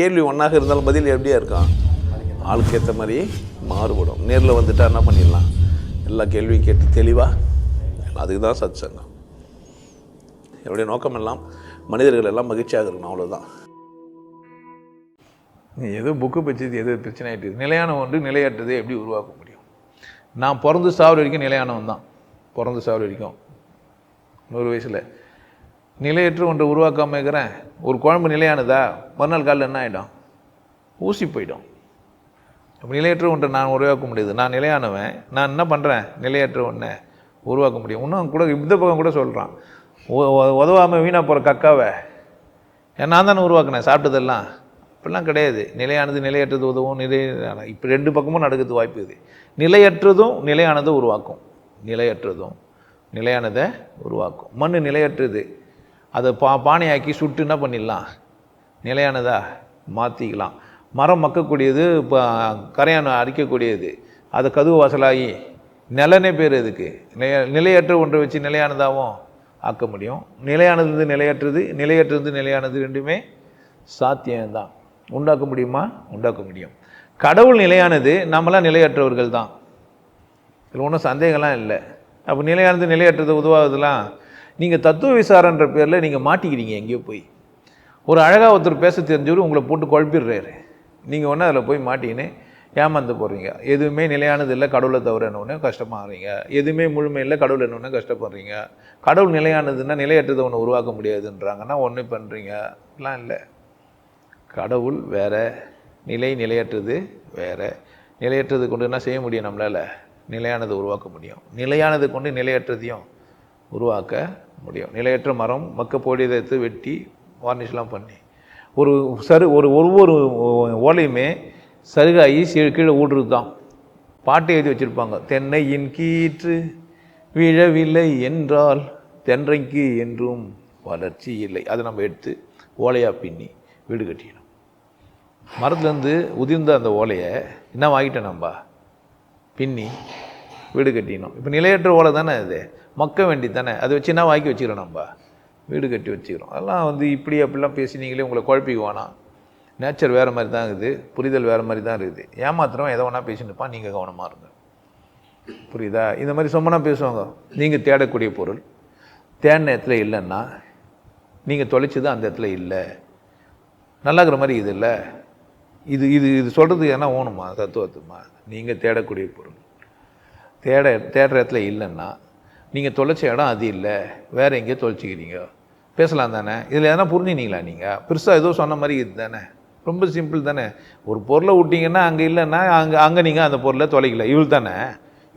கேள்வி ஒன்றாக இருந்தாலும் பதில் எப்படியா இருக்கான் ஆளுக்கு ஏற்ற மாதிரி மாறுபடும். நேரில் வந்துட்டா என்ன பண்ணிடலாம்? எல்லா கேள்வியும் கேட்டு தெளிவாக அதுக்கு தான் சத் சங்கம் என்னுடைய நோக்கம் எல்லாம் மனிதர்கள் எல்லாம் மகிழ்ச்சியாக இருக்கணும் அவ்வளோதான் எது புக்கு பச்சது எது பிரச்சனை ஆகிட்டு நிலையான ஒன்று நிலையற்றதை எப்படி உருவாக்க முடியும்? நான் பிறந்து சாவர வரைக்கும் நிலையானவன் தான். பிறந்து சாவர வரைக்கும். நூறு வயசில். நிலையற்று ஒன்றை உருவாக்காமல் இருக்கிறேன். ஒரு குழம்பு நிலையானதா? மறுநாள் காலில் என்ன ஆகிடும் ஊசி போயிடும். அப்போ நிலையற்ற ஒன்றை நான் உருவாக்க முடியுது. நான் நிலையானவன். நான் என்ன பண்ணுறேன் நிலையற்ற ஒன்றை உருவாக்க முடியும். இன்னும் கூட இந்த பக்கம் கூட சொல்கிறான் உதவாமல் வீணாக போகிற கக்காவை. ஏன் நான் தானே உருவாக்கினேன் சாப்பிட்டதெல்லாம்? அப்படிலாம் கிடையாது. நிலையானது நிலையற்றது உதவும் நிலையான இப்போ ரெண்டு பக்கமும் நடக்கிறது வாய்ப்பு இது. நிலையற்றதும் நிலையானதை உருவாக்கும். நிலையற்றதும் நிலையானதை உருவாக்கும். மண் நிலையற்றது. அதை பா பானையாக்கி சுட்டு என்ன பண்ணிடலாம்? நிலையானதா? மாற்றிக்கலாம் மரம் மக்கக்கூடியது இப்போ கரையான் அரிக்கக்கூடியது. அது கதுவு வாசலாகி நிலனே பேர் இதுக்கு நிலைய நிலையற்ற ஒன்றை வச்சு நிலையானதாகவும் ஆக்க முடியும். நிலையானது நிலையற்றது நிலையற்றது நிலையானது ரெண்டுமே சாத்தியம்தான். உண்டாக்க முடியுமா? உண்டாக்க முடியும். கடவுள் நிலையானது நம்மளாம் நிலையற்றவர்கள் தான் இதில் ஒன்றும் சந்தேகம்லாம் இல்லை. அப்போ நிலையானது நிலையற்றது உதவாததுலாம் நீங்கள் தத்துவ விசாரன்ற பேரில் நீங்கள் மாட்டிக்கிறீங்க எங்கேயோ போய். ஒரு அழகாக ஒருத்தர் பேச தெரிஞ்சவர் உங்களை போட்டு குழப்பிடுறாரு. நீங்கள் ஒன்று அதில் போய் மாட்டிக்கின்னு ஏமாந்து போடுறீங்க எதுவுமே நிலையானது இல்லை கடவுளை தவிர ஒன்று கஷ்டமாகறீங்க எதுவுமே முழுமை இல்லை கடவுள் என்ன கஷ்டப்படுறீங்க. கடவுள் நிலையானதுன்னா நிலையற்றதை ஒன்று உருவாக்க முடியாதுன்றாங்கன்னா ஒன்று பண்ணுறீங்க எல்லாம் இல்லை. கடவுள் வேறு நிலை நிலையற்றது வேறு. நிலையற்றது கொண்டு என்ன செய்ய முடியும் நம்மளால்? நிலையானதை உருவாக்க முடியும். நிலையானது கொண்டு நிலையற்றதையும் உருவாக்க முடியும். நிலையற்ற மரம் மக்க போடியதை எடுத்து வெட்டி வார்னிஷ்லாம் பண்ணி. ஒரு சரு ஒரு ஒவ்வொரு ஓலையுமே சருகாகி கீழே ஊடுறது தான் பாட்டு எழுதி வச்சுருப்பாங்க. தென்னையின் கீற்று விழவில்லை என்றால் தென்றைக்கு என்றும் வளர்ச்சி இல்லை. அதை நம்ம எடுத்து ஓலையாக பின்னி வீடு கட்டிடணும் மரத்துலேருந்து உதிர்ந்த அந்த ஓலையை என்ன வாங்கிட்டோம் நம்ம? பின்னி வீடு கட்டினோம் இப்போ நிலையற்ற ஓலை தானே அது? மக்க வேண்டி தானே அதை வச்சு என்ன வாங்கி வச்சுக்கிறோம் நம்ம? வீடு கட்டி வச்சுக்கிறோம். அதெல்லாம் வந்து இப்படி அப்படிலாம் பேசி நீங்களே உங்களை குழப்பிக்க வேணாம். நேச்சர் வேறு மாதிரி தான் இருக்குது. புரிதல் வேறு மாதிரி தான் இருக்குது. ஏமாத்திரம் எதை வேணால் பேசிட்டு இருப்பான். நீங்கள் கவனமாக இருங்க. புரியுதா? இந்த மாதிரி சொம்மனா பேசுவாங்க. நீங்கள் தேடக்கூடிய பொருள். தேடின இடத்துல இல்லைன்னா நீங்கள் தொலைச்சது அந்த இடத்துல இல்லை. நல்லா இருக்கிற மாதிரி இது இல்லை. இது இது இது சொல்கிறது ஏன்னா ஓணுமா? தத்துவத்துமா? நீங்கள் தேடக்கூடிய பொருள். தேட தேடுற இடத்துல இல்லைன்னா நீங்கள் தொலைச்ச இடம் அது இல்லை. வேறு எங்கேயோ தொலைச்சிக்கிறீங்க. பேசலாம் தானே? இதில் எதனா புரிஞ்சுனீங்களா நீங்கள் பெருசாக ஏதோ சொன்ன மாதிரி இது தானே? ரொம்ப சிம்பிள் தானே? ஒரு பொருளை விட்டிங்கன்னா அங்கே இல்லைன்னா அங்கே அங்கே நீங்கள் அந்த பொருளை தொலைக்கல. இவள் தானே?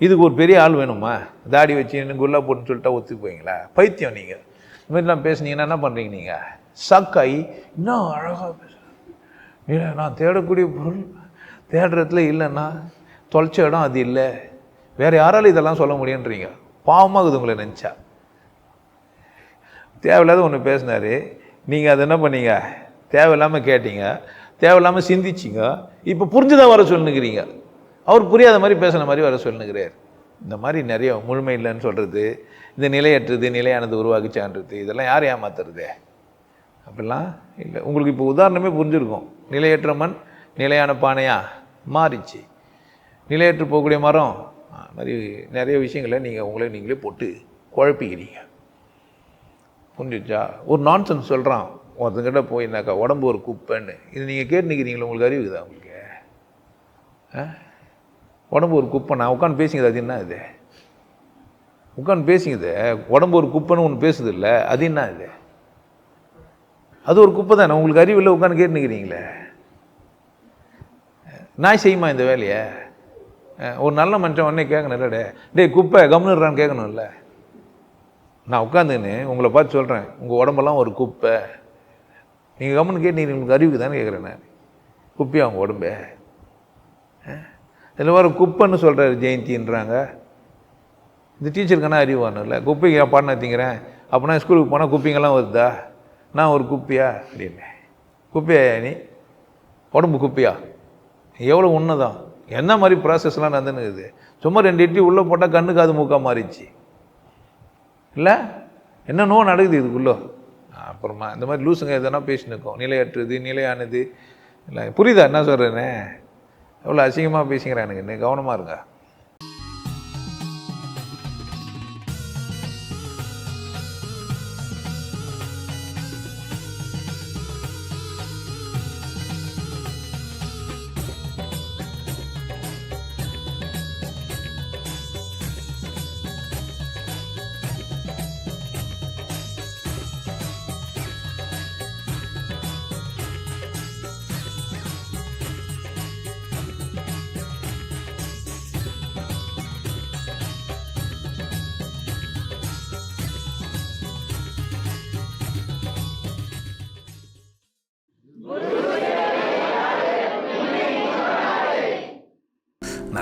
இதுக்கு ஒரு பெரிய ஆள் வேணுமா? தாடி வச்சு இன்னும் குல்லா போட்டுன்னு சொல்லிட்டா ஒத்துக்கு போவீங்களா பைத்தியம் நீங்கள் இந்த மாதிரிலாம் பேசுனீங்கன்னா என்ன பண்ணுறீங்க நீங்கள் சக்காய் இன்னும் அழகாக பேசுகிறேன் இல்லை நான் தேடக்கூடிய பொருள் தேடுறதுல இல்லைன்னா தொலைச்ச இடம் அது இல்லை. வேறு யாராலும் இதெல்லாம் சொல்ல முடியுன்றீங்க? பாவமாகுது உங்களை நினச்சா. தேவையில்லாத ஒன்று பேசினார். நீங்கள் அதை என்ன பண்ணீங்க? தேவையில்லாமல் கேட்டீங்க. தேவையில்லாமல் சிந்திச்சிங்க. இப்போ புரிஞ்சுதான் வர சொல்லுங்கிறீங்க. அவர் புரியாத மாதிரி பேசுன மாதிரி வர சொல்லுங்கிறார். இந்த மாதிரி நிறைய முழுமை இல்லைன்னு சொல்கிறது இந்த நிலையற்றது நிலையானது உருவாக்குச்சான்றது இதெல்லாம் யார் ஏமாத்துறது? அப்படிலாம் இல்லை. உங்களுக்கு இப்போ உதாரணமே புரிஞ்சுருக்கும். நிலையற்ற மண் நிலையான பானையாக மாறிச்சு. நிலையற்று போகக்கூடிய மரம் அது மாதிரி நிறைய விஷயங்களை நீங்கள் உங்களே நீங்களே போட்டு குழப்பிக்கிறீங்க. புரிஞ்சுச்சா? ஒரு நான்சென்ஸ் சொல்கிறான் ஒருத்தங்கிட்ட போயினாக்கா உடம்பு ஒரு குப்பைன்னு. இது நீங்கள் கேட்டு நிற்கிறீங்களா உங்களுக்கு அறிவுக்குதா உங்களுக்கு? ஆ? உடம்பு ஒரு குப்பை நான் உட்காந்து பேசிங்க அது என்ன இது? உட்காந்து பேசிங்குது உடம்பு ஒரு குப்பைன்னு ஒன்று பேசுது இல்லை அது என்ன இது? அது ஒரு குப்பை தானே உங்களுக்கு அறிவு இல்லை உட்காந்து கேட்டு நிற்கிறீங்களே நான் செய்யுமா இந்த வேலையை? ஒரு நல்ல மனுஷன் உடனே கேட்கணும் டே? டேய் குப்பை கம்னுறான்னு கேட்கணும்ல. நான் உட்காந்துன்னு உங்களை பார்த்து சொல்கிறேன் உங்கள் உடம்பெல்லாம் ஒரு குப்பை. நீங்கள் கம்முன்னு கேட்டு நீங்கள் உங்களுக்கு அறிவுக்கு தானே கேட்குறேன் நான். குப்பையா உங்கள் உடம்பு? இதில் வர குப்பைன்னு சொல்கிறாரு ஜெயந்தின்றாங்க. இந்த டீச்சருக்கான அறிவானும்ல குப்பைக்கு பாடம் நடத்திங்கிறேன் அப்போனா ஸ்கூலுக்கு போனால் குப்பைங்கெல்லாம் வருதா? நான் ஒரு குப்பையா? அப்படின்னு குப்பையா நீ? உடம்பு குப்பையா? எவ்வளோ உண்மைதான். என்ன மாதிரி ப்ராசஸ்லாம் நடந்துன்னு சும்மா ரெண்டு இட்லி உள்ளே போட்டால் கண்ணு காது மூக்கா மாறிச்சு இல்லை? என்னென்னோ நடக்குது இதுக்குள்ளே? அப்புறமா இந்த மாதிரி லூசுங்க எதனா பேசினுக்கோம் நிலையற்றது நிலையானது. இல்லை புரியுதா என்ன சொல்கிறேன்னு எவ்வளோ அசிங்கமாக பேசிக்கிறேன் எனக்கு இன்னும் கவனமாக இருக்கா